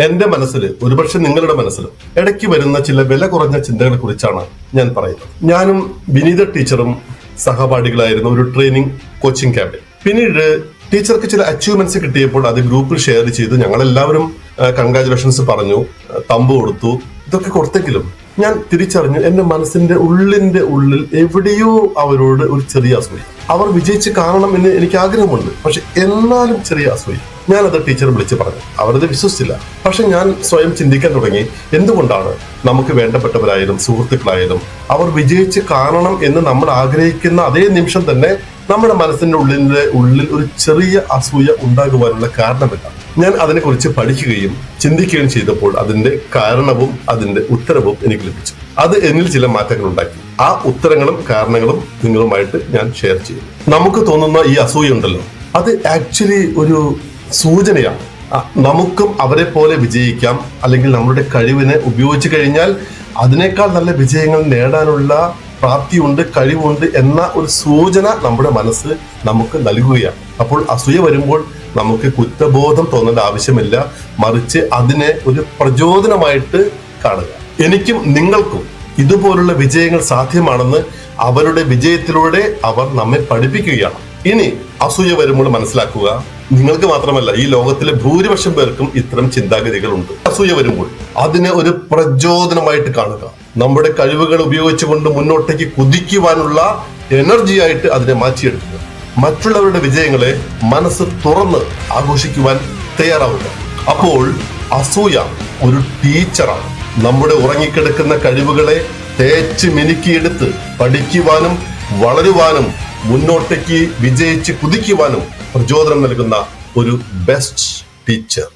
എന്റെ മനസ്സിൽ ഒരുപക്ഷെ നിങ്ങളുടെ മനസ്സിലും ഇടയ്ക്ക് വരുന്ന ചില വില കുറഞ്ഞ ചിന്തകളെ കുറിച്ചാണ് ഞാൻ പറയുന്നത്. ഞാനും വിനീത ടീച്ചറും സഹപാഠികളായിരുന്ന ഒരു ട്രെയിനിങ് കോച്ചിങ് ക്യാമ്പിൽ പിന്നീട് ടീച്ചർക്ക് ചില അച്ചീവ്മെന്റ്സ് കിട്ടിയപ്പോൾ അത് ഗ്രൂപ്പിൽ ഷെയർ ചെയ്ത് ഞങ്ങളെല്ലാവരും കൺഗ്രാചുലേഷൻസ് പറഞ്ഞു തമ്പ് കൊടുത്തു ഇതൊക്കെ കൊടുത്തെങ്കിലും ഞാൻ തിരിച്ചറിഞ്ഞു എന്റെ മനസ്സിന്റെ ഉള്ളിന്റെ ഉള്ളിൽ എവിടെയോ അവരോട് ഒരു ചെറിയ അസൂയ. അവർ വിജയിച്ച് കാണണം എന്ന് എനിക്ക് ആഗ്രഹമുണ്ട്. പക്ഷെ എന്നാലും ചെറിയ അസൂയ. ഞാനത് ടീച്ചർ വിളിച്ച് പറഞ്ഞു. അവരത് വിശ്വസിച്ചില്ല. പക്ഷെ ഞാൻ സ്വയം ചിന്തിക്കാൻ തുടങ്ങി. എന്തുകൊണ്ടാണ് നമുക്ക് വേണ്ടപ്പെട്ടവരായാലും സുഹൃത്തുക്കളായാലും അവർ വിജയിച്ച് കാണണം എന്ന് നമ്മൾ ആഗ്രഹിക്കുന്ന അതേ നിമിഷം തന്നെ നമ്മുടെ മനസ്സിന്റെ ഉള്ളിന്റെ ഉള്ളിൽ ഒരു ചെറിയ അസൂയ ഉണ്ടാകുവാനുള്ള കാരണമില്ല ഞാൻ അതിനെക്കുറിച്ച് പഠിക്കുകയും ചിന്തിക്കുകയും ചെയ്തപ്പോൾ അതിന്റെ കാരണവും അതിന്റെ ഉത്തരവും എനിക്ക് ലഭിച്ചു. അത് എന്നിൽ ചില മാറ്റങ്ങൾ ഉണ്ടാക്കി. ആ ഉത്തരങ്ങളും കാരണങ്ങളും നിങ്ങളുമായിട്ട് ഞാൻ ഷെയർ ചെയ്യും നമുക്ക് തോന്നുന്ന ഈ അസൂയ ഉണ്ടല്ലോ. അത് ആക്ച്വലി ഒരു സൂചനയാണ്. നമുക്കും അവരെ പോലെ വിജയിക്കാം. അല്ലെങ്കിൽ നമ്മുടെ കഴിവിനെ ഉപയോഗിച്ചു കഴിഞ്ഞാൽ അതിനേക്കാൾ നല്ല വിജയങ്ങൾ നേടാനുള്ള പ്രാപ്തിയുണ്ട് കഴിവുണ്ട് എന്ന ഒരു സൂചന നമ്മുടെ മനസ്സ് നമുക്ക് നൽകുകയാണ്. അപ്പോൾ അസൂയ വരുമ്പോൾ നമുക്ക് കുറ്റബോധം തോന്നേണ്ട ആവശ്യമില്ല. മറിച്ച് അതിനെ ഒരു പ്രചോദനമായിട്ട് കാണുക. എനിക്കും നിങ്ങൾക്കും ഇതുപോലുള്ള വിജയങ്ങൾ സാധ്യമാണെന്ന് അവരുടെ വിജയത്തിലൂടെ അവർ നമ്മെ പഠിപ്പിക്കുകയാണ്. ഇനി അസൂയ വരുമ്പോൾ മനസ്സിലാക്കുക. നിങ്ങൾക്ക് മാത്രമല്ല ഈ ലോകത്തിലെ ഭൂരിപക്ഷം പേർക്കും ഇത്തരം ചിന്താഗതികളുണ്ട്. അസൂയ വരുമ്പോൾ അതിനെ ഒരു പ്രചോദനമായിട്ട് കാണുക. നമ്മുടെ കഴിവുകൾ ഉപയോഗിച്ചുകൊണ്ട് മുന്നോട്ടേക്ക് കുതിക്കുവാനുള്ള എനർജി ആയിട്ട് അതിനെ മാറ്റിയെടുക്കുക. മറ്റുള്ളവരുടെ വിജയങ്ങളെ മനസ്സ് തുറന്ന് ആഘോഷിക്കുവാൻ തയ്യാറാവുക. അപ്പോൾ അസൂയ ഒരു ടീച്ചറാണ് നമ്മുടെ ഉറങ്ങിക്കിടക്കുന്ന കഴിവുകളെ തേച്ച് മിനുക്കിയെടുത്ത് പഠിക്കുവാനും വളരുവാനും മുന്നോട്ടേക്ക് വിജയിച്ച് കുതിക്കുവാനും പ്രചോദനം നൽകുന്ന ഒരു ബെസ്റ്റ് ടീച്ചർ